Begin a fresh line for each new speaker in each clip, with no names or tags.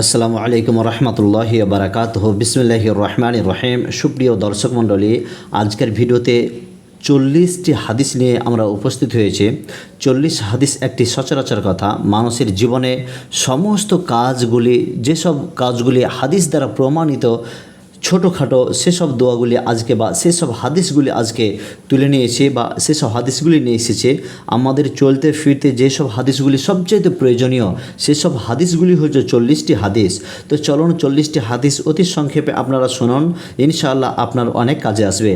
আসসালামু আলাইকুম রহমতুল্লাহি বারাকাত বিসমুল্লাহ রহমান রহিম সুপ্রিয় দর্শক মণ্ডলী, আজকের ভিডিওতে চল্লিশটি হাদিস নিয়ে আমরা উপস্থিত হয়েছি। চল্লিশ হাদিস একটি সচরাচর কথা। মানুষের জীবনে সমস্ত কাজগুলি, যেসব কাজগুলি হাদিস দ্বারা প্রমাণিত ছোটোখাটো সেসব দোয়াগুলি আজকে বা সেসব হাদিসগুলি আজকে তুলে নিয়েছে বা সেসব হাদিসগুলি নিয়ে এসেছে, আমাদের চলতে ফিরতে যেসব হাদিসগুলি সবচেয়ে প্রয়োজনীয়, সেসব হাদিসগুলি হচ্ছে চল্লিশটি হাদিস। তো চলুন চল্লিশটি হাদিস অতি সংক্ষেপে আপনারা শুনুন, ইনশাআল্লাহ আপনার অনেক কাজে আসবে।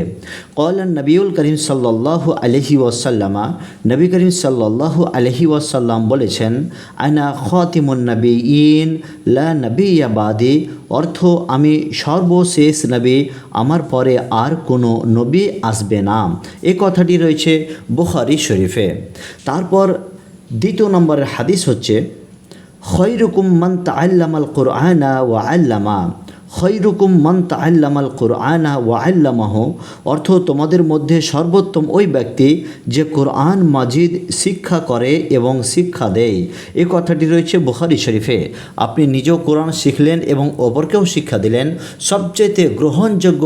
কলান নবিউল করিম সাল্লাহ আলহি ওয়াসাল্লামা, নবী করিম সাল্লাহ আলহি ওয়াসাল্লাম বলেছেন আয়না খাতিমুন নবী ইন লা নবী বাদি অর্থ আমি সর্বশেষ নবী, আমার পরে আর কোনো নবী আসবে না। এ কথাটি রয়েছে বুখারি শরীফে। তারপর দ্বিতীয় নম্বরের হাদিস হচ্ছে, খৈরুকুম মান তাল্লামাল কোরআনা ওয়া আল্লামা। খৈরুকুম মান আল্লামাল কোরআনা ওয়া আল্লামাহ। অর্থ তোমাদের মধ্যে সর্বোত্তম ওই ব্যক্তি যে কোরআন মাজিদ শিক্ষা করে এবং শিক্ষা দেয়। এ কথাটি রয়েছে বুখারি শরীফে। আপনি নিজেও কোরআন শিখলেন এবং অপরকেও শিক্ষা দিলেন। সবচেয়ে গ্রহণযোগ্য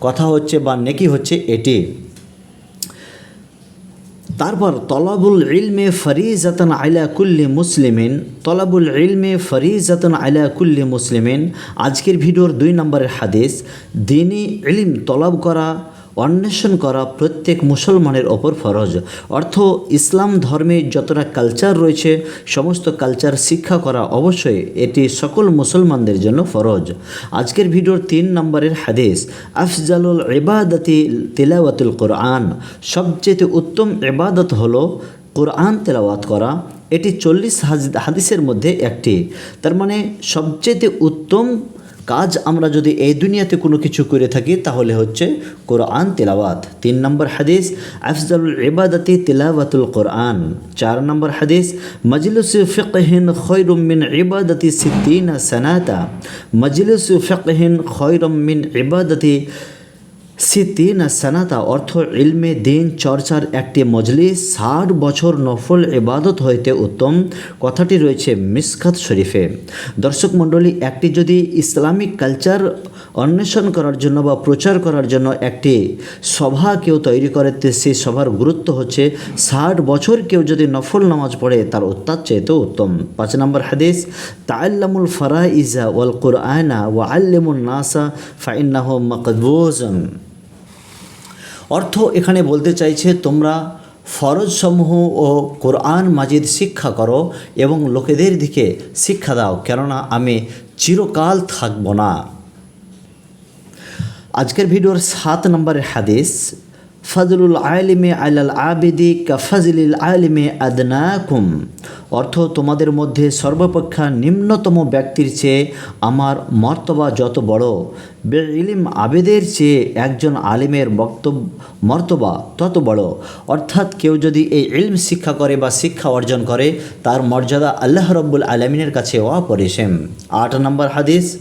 কথা হচ্ছে বা নেকি হচ্ছে এটি। তারপর তলাবুল ইলমে ফরিজাতন আলা কুল্লি মুসলিমিন, তলাবুল ইলমে ফরিজাতন আলা কুল্লি মুসলিমিন। আজকের ভিডিওর দুই নম্বরের হাদিস দিনই ইলিম তলব করা অন্বেষণ করা প্রত্যেক মুসলমানের ওপর ফরজ। অর্থ, ইসলাম ধর্মে যতটা কালচার রয়েছে, সমস্ত কালচার শিক্ষা করা অবশ্যই এটি সকল মুসলমানদের জন্য ফরজ। আজকের ভিডিওর তিন নম্বরের হাদিস, আফজালুল ইবাদতি তেলাওয়াতুল কোরআন। সবচেয়ে উত্তম ইবাদত হলো কোরআন তেলাওয়াত করা। এটি চল্লিশ হাদিসের মধ্যে একটি। তার মানে সবচেয়ে উত্তম কাজ আমরা যদি এই দুনিয়াতে কোনো কিছু করে থাকি, তাহলে হচ্ছে কোরআন তেলাওয়াত। তিন নম্বর হাদিস, আফজালুল ইবাদতি তেলাওয়াতুল কোরআন। চার নম্বর হাদিস, মজলিস ফিকহিন খৈরুমিন ইবাদতি সিদ্দিন সানাতা। মজলিস ফিকহিন খৈরুমিন ইবাদতি সিদ্দিনা সানাতা অর্থ ইলমে দিন চর্চার একটি মজলিস, ষাট বছর নফল এবাদত হইতে উত্তম। কথাটি রয়েছে মিসকাত শরীফে। দর্শক মণ্ডলী, একটি যদি ইসলামিক কালচার অন্বেষণ করার জন্য বা প্রচার করার জন্য একটি সভা কেউ তৈরি করে সেই সভার গুরুত্ব হচ্ছে ষাট বছর কেউ যদি নফল নামাজ পড়ে, তার উত্তাদ চাইতেও উত্তম। পাঁচ নম্বর হাদিস তাল্লামুল ফারা ইজা ওয়াল কুরআনা ওয়া আল্লিমুল নাসা, ফাইন্নাহ মকবুজন অর্থ এখানে বলতে চাইছে, তোমরা ফরজসমূহ ও কোরআন মাজিদ শিক্ষা করো এবং লোকেদের দিকে শিক্ষা দাও, কেননা আমি চিরকাল থাকব না। আজকের ভিডিওর সাত নম্বরের হাদিস ফজলুল আলিমে আলাল আবেদি কা ফজলিল আলিমে আদনাকুম। অর্থ, তোমাদের মধ্যে সর্বাপেক্ষা নিম্নতম ব্যক্তির চেয়ে আমার মর্তবা যত বড়। বে ইলিম আবেদের চেয়ে একজন আলিমের বক্তব্য, মর্তবা তত বড়। অর্থাৎ কেউ যদি এই ইলম শিক্ষা করে বা শিক্ষা অর্জন করে, তার মর্যাদা আল্লাহ রব্বুল আলমিনের কাছে অপরিসীম। আট নম্বর হাদিস,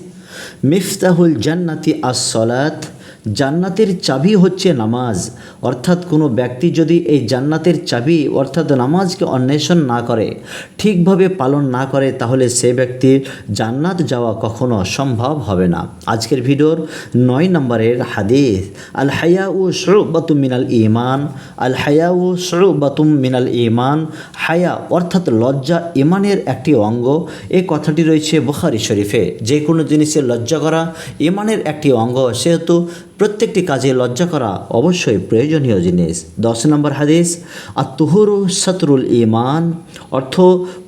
মিফতাহুল জান্নাতি আস সলাত জান্নাতের চাবি হচ্ছে নামাজ। অর্থাৎ কোনো ব্যক্তি যদি এই জান্নাতের চাবি, অর্থাৎ নামাজকে অন্বেষণ না করে, ঠিকভাবে পালন না করে, তাহলে সে ব্যক্তির জান্নাত যাওয়া কখনো সম্ভব হবে না। আজকের ভিডিওর নয় নম্বরের হাদিস আল হায়া ও বাতুম মিনাল ইমান আল হায়া ও বাতুম মিনাল ইমান হায়া অর্থাৎ লজ্জা ইমানের একটি অঙ্গ। এ কথাটি রয়েছে বুখারি শরীফে। যে কোনো জিনিসের লজ্জা করা ইমানের একটি অঙ্গ, সেহেতু প্রত্যেকটি কাজে লজ্জা করা অবশ্যই প্রয়োজনীয় জিনিস। দশ নম্বর হাদিস আর তুহুরু শতরুল ইমান অর্থ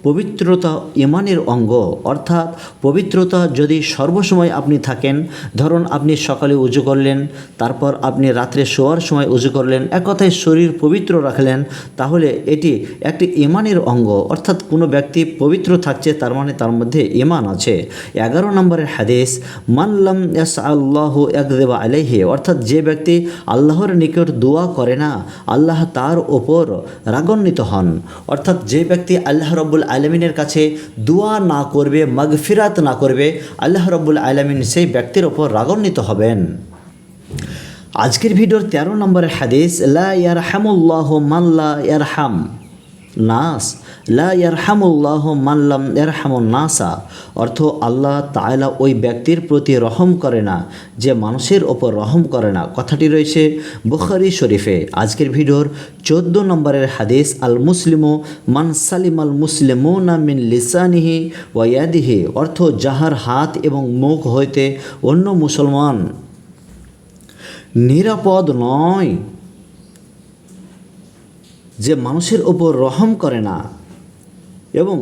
পবিত্রতা ইমানের অঙ্গ। অর্থাৎ পবিত্রতা যদি সর্বসময় আপনি থাকেন, ধরুন আপনি সকালে উজু করলেন, তারপর আপনি রাত্রে শোয়ার সময় উজু করলেন, এক কথায় শরীর পবিত্র রাখলেন, তাহলে এটি একটি ইমানের অঙ্গ। অর্থাৎ কোনো ব্যক্তি পবিত্র থাকছে, তার মানে তার মধ্যে ইমান আছে। এগারো নম্বরের হাদিস মানলাম ইয়াস আল্লাহ একদেবা আলাইহি। অর্থাৎ যে ব্যক্তি আল্লাহর নিকট দোয়া করে না, আল্লাহ তার ওপর রাগান্বিত হন। অর্থাৎ যে ব্যক্তি আল্লাহ রব্বুল আলমিনের কাছে দোয়া না করবে, মগফিরাত না করবে, আল্লাহ রব্বুল আলমিন সেই ব্যক্তির ওপর রাগান্বিত হবেন। আজকের ভিডিওর তেরো নম্বরের হাদিস, লা ইয়ার ইয়ারহামুল্লাহ মাল্লা ইয়ারহাম। নাস। লা ইয়ারহামুল্লাহ মাল্লাম ইয়ারহামুন নাসা। অর্থ আল্লাহ তাআলা ওই ব্যক্তির প্রতি রহম করে না, যে মানুষের ওপর রহম করে না। কথাটি রয়েছে বুখারি শরীফে। আজকের ভিডিওর চোদ্দ নম্বরের হাদিস আল মুসলিমু মান সালিম আল মুসলিমুনা মিন লিসানিহি ওয়াদিহি অর্থ যাহার হাত এবং মুখ হইতে অন্য মুসলমান নিরাপদ নয়। যে মানুষের ওপর রহম করে না। এবং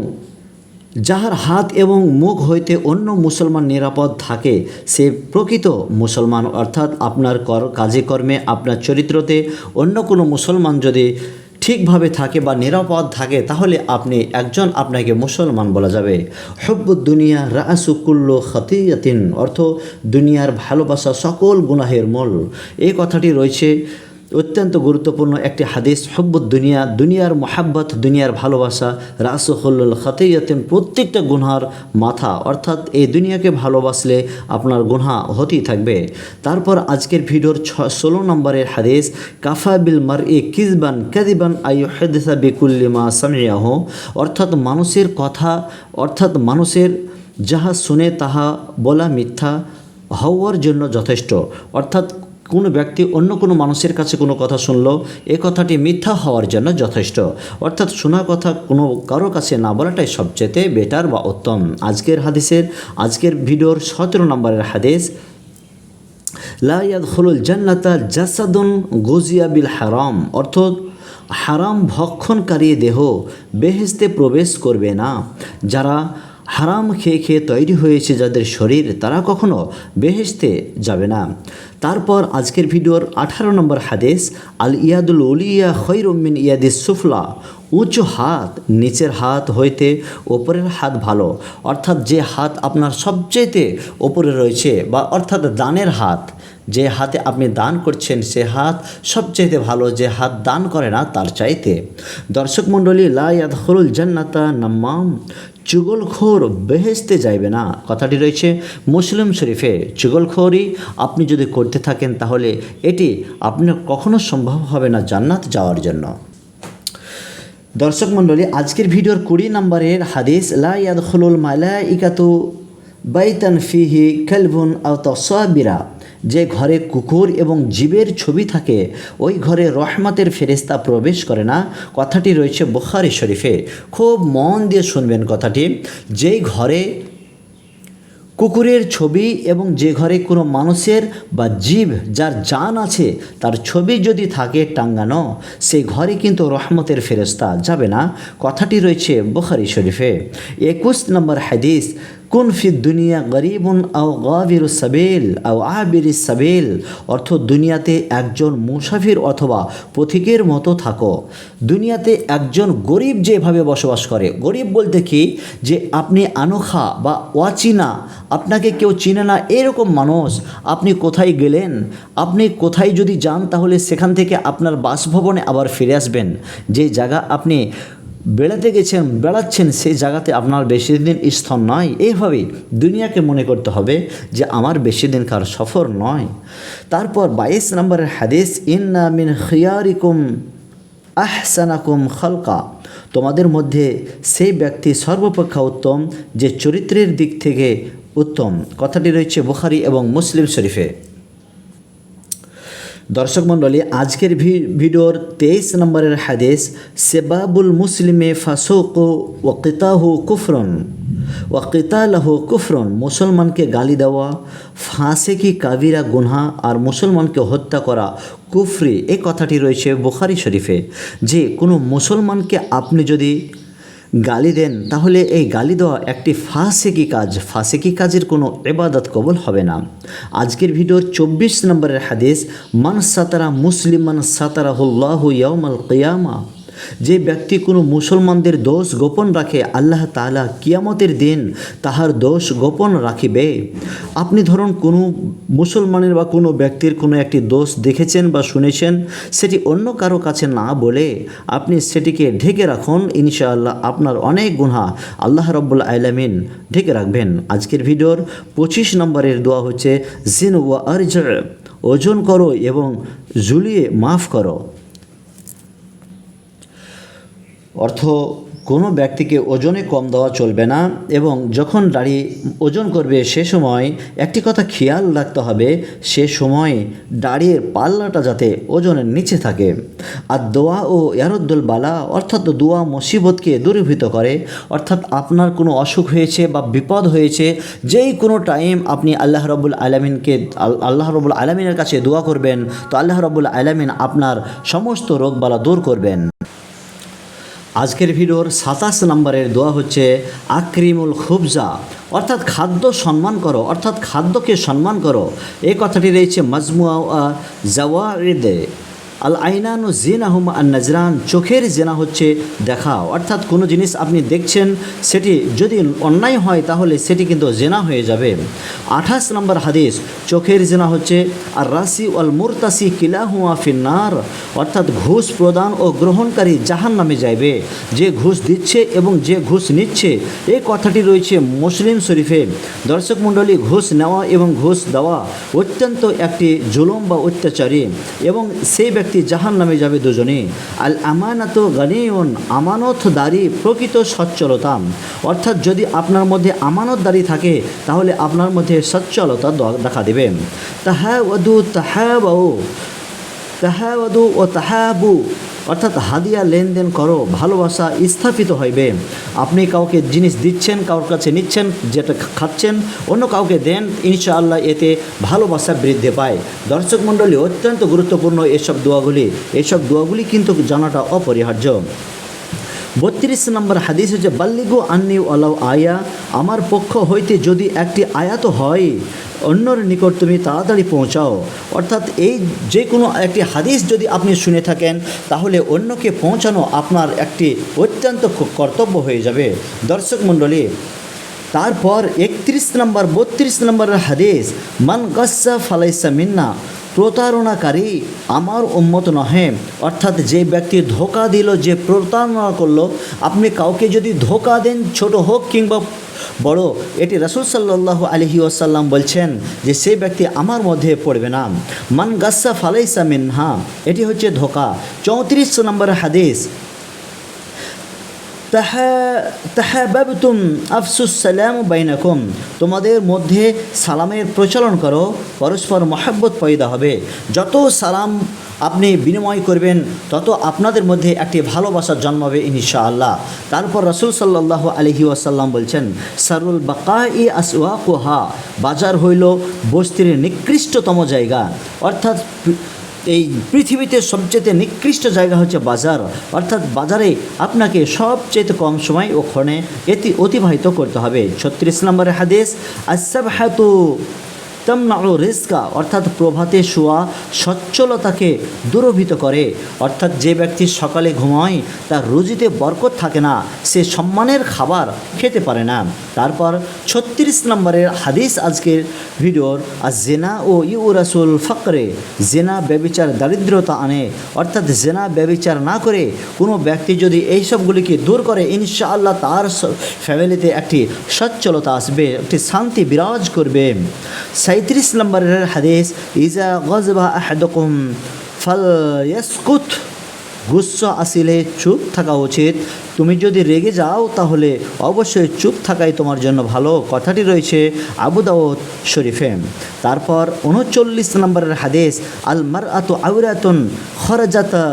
যাহার হাত এবং মুখ হইতে অন্য মুসলমান নিরাপদ থাকে, সে প্রকৃত মুসলমান। অর্থাৎ আপনার কর কাজে কর্মে আপনার চরিত্রতে অন্য কোনো মুসলমান যদি ঠিকভাবে থাকে বা নিরাপদ থাকে, তাহলে আপনি একজন আপনাকে মুসলমান বলা যাবে। হব্বুদ দুনিয়া রাসুকুল্ল খতিয়াতিন। অর্থ, দুনিয়ার ভালোবাসা সকল গুনাহের মূল। এই কথাটি রয়েছে অত্যন্ত গুরুত্বপূর্ণ একটি হাদিস, হব্বুদ দুনিয়া দুনিয়ার মোহাব্বত, দুনিয়ার ভালোবাসা, রাসুল্ল খতিয়াতিন প্রত্যেকটা গুনহার মাথা। অর্থাৎ এই দুনিয়াকে ভালোবাসলে আপনার গুনহা হতেই থাকবে। তারপর আজকের ভিডিওর ছ, ষোলো নম্বরের হাদিস, কাফা বিল মার এ কিজবান কাদিবান আয়ু হেদসা বিকুল্লিমা সামিয়াহ অর্থাৎ মানুষের কথা, অর্থাৎ মানুষের যাহা শুনে তাহা বলা মিথ্যা হওয়ার জন্য যথেষ্ট। অর্থাৎ কোনো ব্যক্তি অন্য কোনো মানুষের কাছে কোনো কথা শুনলো এ কথাটি মিথ্যা হওয়ার জন্য যথেষ্ট। অর্থাৎ শোনা কথা কোনো কারও কাছে না বলাটাই সবচেয়ে বেটার বা উত্তম। আজকের হাদিসের, আজকের ভিডিওর সতেরো নম্বরের হাদিস, লা ইয়াদখুলুল জান্নাতা জাসাদুন গুজিয়া বিল হারাম। অর্থাৎ হারাম ভক্ষণকারী দেহ বেহেস্তে প্রবেশ করবে না। যারা হারাম খেয়ে খেয়ে তৈরি হয়েছে যাদের শরীর, তারা কখনো বেহেস্তে যাবে না। তারপর আজকের ভিডিওর আঠারো নম্বর হাদিস আল ইয়াদুল উলিয়া খৈরমিন ইয়াদিস সুফলা। উঁচু হাত, নিচের হাত হইতে ওপরের হাত ভালো। অর্থাৎ যে হাত আপনার সবচেয়েতে ওপরে রয়েছে বা অর্থাৎ দানের হাত, যে হাতে আপনি দান করছেন সে হাত সবচেয়ে ভালো, যে হাত দান করে না তার চাইতে। দর্শক মণ্ডলী লায়াদ হরুল জান্নাতা নাম্মাম। চুগলখোর বেহেস্তে যাইবে না। কথাটি রয়েছে মুসলিম শরীফে, চুগলখোরই আপনি যদি করতে থাকেন তাহলে এটি আপনার কখনো সম্ভব হবে না জান্নাত যাওয়ার জন্য। দর্শক মণ্ডলী, আজকের ভিডিওর কুড়ি নম্বরের হাদিস, লা ইয়াদখুলুল মালাইকাতু বাইতান ফিহি কালবুন আও তাসাবিরা যে ঘরে কুকুর এবং জীবের ছবি থাকে, ওই ঘরে রহমতের ফেরেস্তা প্রবেশ করে না। কথাটি রয়েছে বুখারি শরীফে। খুব মন দিয়ে শুনবেন কথাটি। যেই ঘরে কুকুরের ছবি এবং যে ঘরে কোনো মানুষের বা জীব যার জান আছে, তার ছবি যদি থাকে টাঙ্গানো সেই ঘরে কিন্তু রহমতের ফেরস্তা যাবে না। কথাটি রয়েছে বুখারি শরীফে। একুশ নম্বর হাদিস কুন ফি দুনিয়া গরিবুন আও গাবির সাবেল, আও আবির সাবেল, অর্থ দুনিয়াতে একজন মুসাফির অথবা পথিকের মতো থাকো। দুনিয়াতে একজন গরিব যেভাবে বসবাস করে, গরিব বলতে কি যে আপনি আনোখা বা অচিনা, আপনাকে কেউ চিনে না, এরকম মানুষ, আপনি কোথায় গেলেন? আপনি কোথায় যদি যান, তাহলে সেখান থেকে আপনার বাসভবনে আবার ফিরে আসবেন। যে জায়গা আপনি বেড়াতে গেছেন, বেড়াচ্ছেন সেই জায়গাতে আপনার বেশি দিন স্থল নয় এইভাবেই দুনিয়াকে মনে করতে হবে যে আমার বেশি দিন কার সফর নয়। তারপর বাইশ নম্বরের হাদিস, ইন্না মিন খিয়ারিকুম আহসানাকুম খালকা। তোমাদের মধ্যে সেই ব্যক্তি সর্বপেক্ষা উত্তম, যে চরিত্রের দিক থেকে উত্তম। কথাটি রয়েছে বুখারি এবং মুসলিম শরীফে। দর্শক মণ্ডলী, আজকের ভিডিওর তেইশ নম্বরের হাদিস, সেবাবুল মুসলিমে ফাসোক ও কিতাহু কুফরন ও কিতালাহু কুফরন, মুসলমানকে গালি দেওয়া, ফাঁসে কি কাবিরা গুনহা আর মুসলমানকে হত্যা করা কুফরি, এ কথাটি রয়েছে বুখারি শরীফে। যে কোনো মুসলমানকে আপনি যদি গালি দেন, তাহলে এই গালি দেওয়া একটি ফাঁসেকি কাজ। ফাঁসেকি কাজের কোনো এবাদত কবল হবে না। আজকের ভিডিওর চব্বিশ নম্বরের হাদিস, মান সাতারা মুসলিম মানস সাতারা সাতারাহুল্লাহ ইয়ামাল কিয়ামা। যে ব্যক্তি কোনো মুসলমানদের দোষ গোপন রাখে, আল্লাহ তালা কিয়ামতের দিন তাহার দোষ গোপন রাখিবে। আপনি ধরুন কোনো মুসলমানের বা কোনো ব্যক্তির কোনো একটি দোষ দেখেছেন বা শুনেছেন, সেটি অন্য কারও কাছে না বলে আপনি সেটিকে ঢেকে রাখুন, ইনশাআল্লাহ আপনার অনেক গুণা আল্লাহ রব্বুল আলামিন ঢেকে রাখবেন। আজকের ভিডিওর পঁচিশ নম্বরের দোয়া হচ্ছে, জিন ওয়া আরজ। ওজন করো এবং ঝুলিয়ে মাফ করো। অর্থ কোনো ব্যক্তিকে ওজনে কম দেওয়া চলবে না এবং যখন দাড়ি ওজন করবে সে সময় একটি কথা খেয়াল রাখতে হবে, সে সময় দাড়ির পাল্লাটা যাতে ওজনের নিচে থাকে। আর দোয়া ও ইয়ারুদ্দুল বালা অর্থাৎ দোয়া মুসিবতকে দূরীভূত করে। অর্থাৎ আপনার কোনো অসুখ হয়েছে বা বিপদ হয়েছে, যেই কোনো টাইম আপনি আল্লাহ রবুল আলমিনকে, আল্লাহ রবুল আলমিনের কাছে দোয়া করবেন, তো আল্লাহ রবুল আলমিন আপনার সমস্ত রোগবালা দূর করবেন। আজকের ভিডিওর সাতাশ নম্বরের দোয়া হচ্ছে, আক্রিমুল খুবজা। অর্থাৎ খাদ্য সম্মান করো, অর্থাৎ খাদ্যকে সম্মান করো। এই কথাটি রয়েছে মাজমুয়া জাওয়ারিদে। আল আইনান ও জিনাহুম আর নজরান চোখের জেনা হচ্ছে দেখা অর্থাৎ কোনো জিনিস আপনি দেখছেন, সেটি যদি অন্যায় হয়, তাহলে সেটি কিন্তু জেনা হয়ে যাবে। আঠাশ নম্বর হাদিস, চোখের জেনা হচ্ছে আর রাশি ওয়াল মুরতাসি কিলাহুয়া ফিন্নার। অর্থাৎ ঘুষ প্রদান ও গ্রহণকারী জাহান নামে যাইবে। যে ঘুষ দিচ্ছে এবং যে ঘুষ নিচ্ছে এই কথাটি রয়েছে মুসলিম শরীফে। দর্শক মণ্ডলী, ঘুষ নেওয়া এবং ঘুষ দেওয়া অত্যন্ত একটি জুলুম বা অত্যাচারী এবং সেই ব্যক্তি জাহান নামে যাবে দুজনে। আল আমানত গানিয়ন আমানতদারি প্রকৃত সচ্ছলতা অর্থাৎ যদি আপনার মধ্যে আমানতদারি থাকে, তাহলে আপনার মধ্যে সচ্ছলতা দেখা দেবে। তাহা ওদু তাহাবাউ বধু ও তাহাবু। অর্থাৎ হাদিয়া লেনদেন করো, ভালোবাসা স্থাপিত হইবে। আপনি কাউকে জিনিস দিচ্ছেন, কারোর কাছে নিচ্ছেন, যেটা খাচ্ছেন, অন্য কাউকে দেন, ইনশাআল্লাহ এতে ভালোবাসা বৃদ্ধি পায়। দর্শক মণ্ডলী, অত্যন্ত গুরুত্বপূর্ণ এসব দোয়াগুলি। এসব দোয়াগুলি কিন্তু জানাটা অপরিহার্য। বত্রিশ নম্বর হাদিস হচ্ছে, বাল্লিগু আন্নি ওলাও আয়া আমার পক্ষ হইতে যদি একটি আয়াত হয়, অন্যর নিকট তুমি তাড়াতাড়ি পৌঁছাও। অর্থাৎ এই যে কোনো একটি হাদিস যদি আপনি শুনে থাকেন, তাহলে অন্যকে পৌঁছানো আপনার একটি অত্যন্ত কর্তব্য হয়ে যাবে। দর্শক মণ্ডলী, তারপর একত্রিশ নম্বর, বত্রিশ নম্বরের হাদিস, মান গসা ফালাইসা মিন্না প্রতারণাকারী আমার উন্মত নহে। অর্থাৎ যে ব্যক্তি ধোকা দিল, যে প্রতারণা করল, আপনি কাউকে যদি ধোকা দেন, ছোট হোক কিংবা বড়, এটি রাসুল সাল্লাহ আলহি ওয়াসাল্লাম বলছেন যে সেই ব্যক্তি আমার মধ্যে পড়বে না। মান গাসা ফালাইসা মিনহা। এটি হচ্ছে ধোকা। চৌত্রিশ নম্বর হাদিস তাহাবাবতুম, আফসুস সালাম বাইনাকুম। তোমাদের মধ্যে সালামের প্রচলন করো, পরস্পর মহাব্বত পয়দা হবে। যত সালাম আপনি বিনিময় করবেন, তত আপনাদের মধ্যে একটি ভালোবাসা জন্মাবে ইনশাআল্লাহ। তারপর রসুল সাল্লাহ আলহি ওয়াসাল্লাম বলছেন, সারুল বাকা ই আসওয়াকুহা। বাজার হইল বস্তির নিকৃষ্টতম জায়গা। অর্থাৎ এই পৃথিবীতে সবচেয়ে নিকৃষ্ট জায়গা হচ্ছে বাজার। অর্থাৎ বাজারে আপনাকে সবচেয়ে কম সময় ওখানে এটি অতিবাহিত করতে হবে। ছত্রিশ নম্বরের হাদিস আসাব তমনাউ রিস্কা অর্থাৎ প্রভাতে শোয়া সচ্ছলতাকে দূরভীত করে। অর্থাৎ যে ব্যক্তি সকালে ঘুমায়, তার রুজিতে বরকত থাকে না, সে সম্মানের খাবার খেতে পারে না। তারপর ছত্রিশ নম্বরের হাদিস আজকের ভিডিওর আর জেনা ও ইউ রাসুল ফকরে, জেনা ব্যবিচার দারিদ্রতা আনে। অর্থাৎ জেনা ব্যবিচার না করে কোনো ব্যক্তি যদি এই সবগুলিকে দূর করে, ইনশাআল্লাহ তার ফ্যামিলিতে একটি সচ্ছলতা আসবে, একটি শান্তি বিরাজ করবে। সাঁত্রিশ নম্বরের হাদিস, ইজা গজবা আহাদকুম ফল ইয়াসকুত গুচ্ছ আসিলে চুপ থাকা উচিত। তুমি যদি রেগে যাও তাহলে অবশ্যই চুপ থাকাই তোমার জন্য ভালো। কথাটি রয়েছে আবু দাউদ শরীফে। তারপর উনচল্লিশ নম্বরের হাদিস, আল মার আত আউরাতুন খরজাতা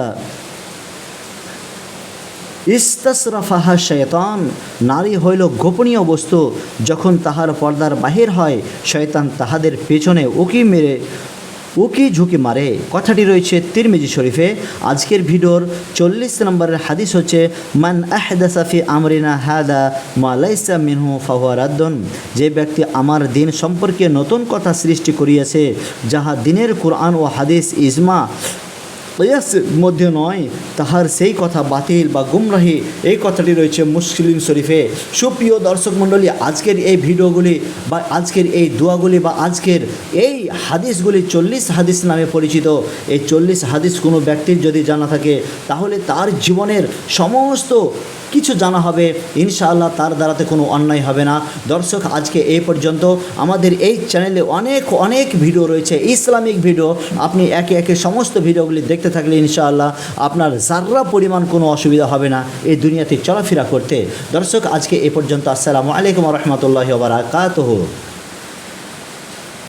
ইস্তাসরাফাহা শয়তান। নারী হইল গোপনীয় বস্তু। যখন তাহার পর্দার বাহির হয়, শয়তান তাহাদের পেছনে উকি মেরে, উকি ঝুঁকি মারে। কথাটি রয়েছে তিরমিজি শরীফে। আজকের ভিডিওর চল্লিশ নম্বরের হাদিস হচ্ছে, মান আহদাসাফি আমরিনা হাদা মালাইসা মিনহু ফাহুয়ারাদ্দন যে ব্যক্তি আমার দিন সম্পর্কে নতুন কথা সৃষ্টি করিয়াছে, যাহা দিনের কোরআন ও হাদিস ইজমা কয়াস মধ্যে নয়, তাহার সেই কথা বাতিল বা গুমরাহি, এই কথাটি রয়েছে মুসলিম শরীফে। সুপ্রিয় দর্শক মণ্ডলী, আজকের এই ভিডিওগুলি বা আজকের এই দোয়াগুলি বা আজকের এই হাদিসগুলি চল্লিশ হাদিস নামে পরিচিত। এই চল্লিশ হাদিস কোনো ব্যক্তির যদি জানা থাকে, তাহলে তার জীবনের সমস্ত কিছু জানা হবে। ইনশাআল্লাহ তার দ্বারাতে কোনো অন্যায় হবে না। দর্শক, আজকে এই পর্যন্ত আমাদের এই চ্যানেলে অনেক অনেক ভিডিও রয়েছে। ইসলামিক ভিডিও, আপনি একে একে সমস্ত ভিডিওগুলি দেখতে করতে থাকলে ইনশাআল্লাহ আপনার যার্রা পরিমাণ কোনো অসুবিধা হবে না এই দুনিয়াতে চলাফেরা করতে। দর্শক, আজকে এ পর্যন্ত আসসালামু আলাইকুম রহমতুল্লাহ বারাকাতহ।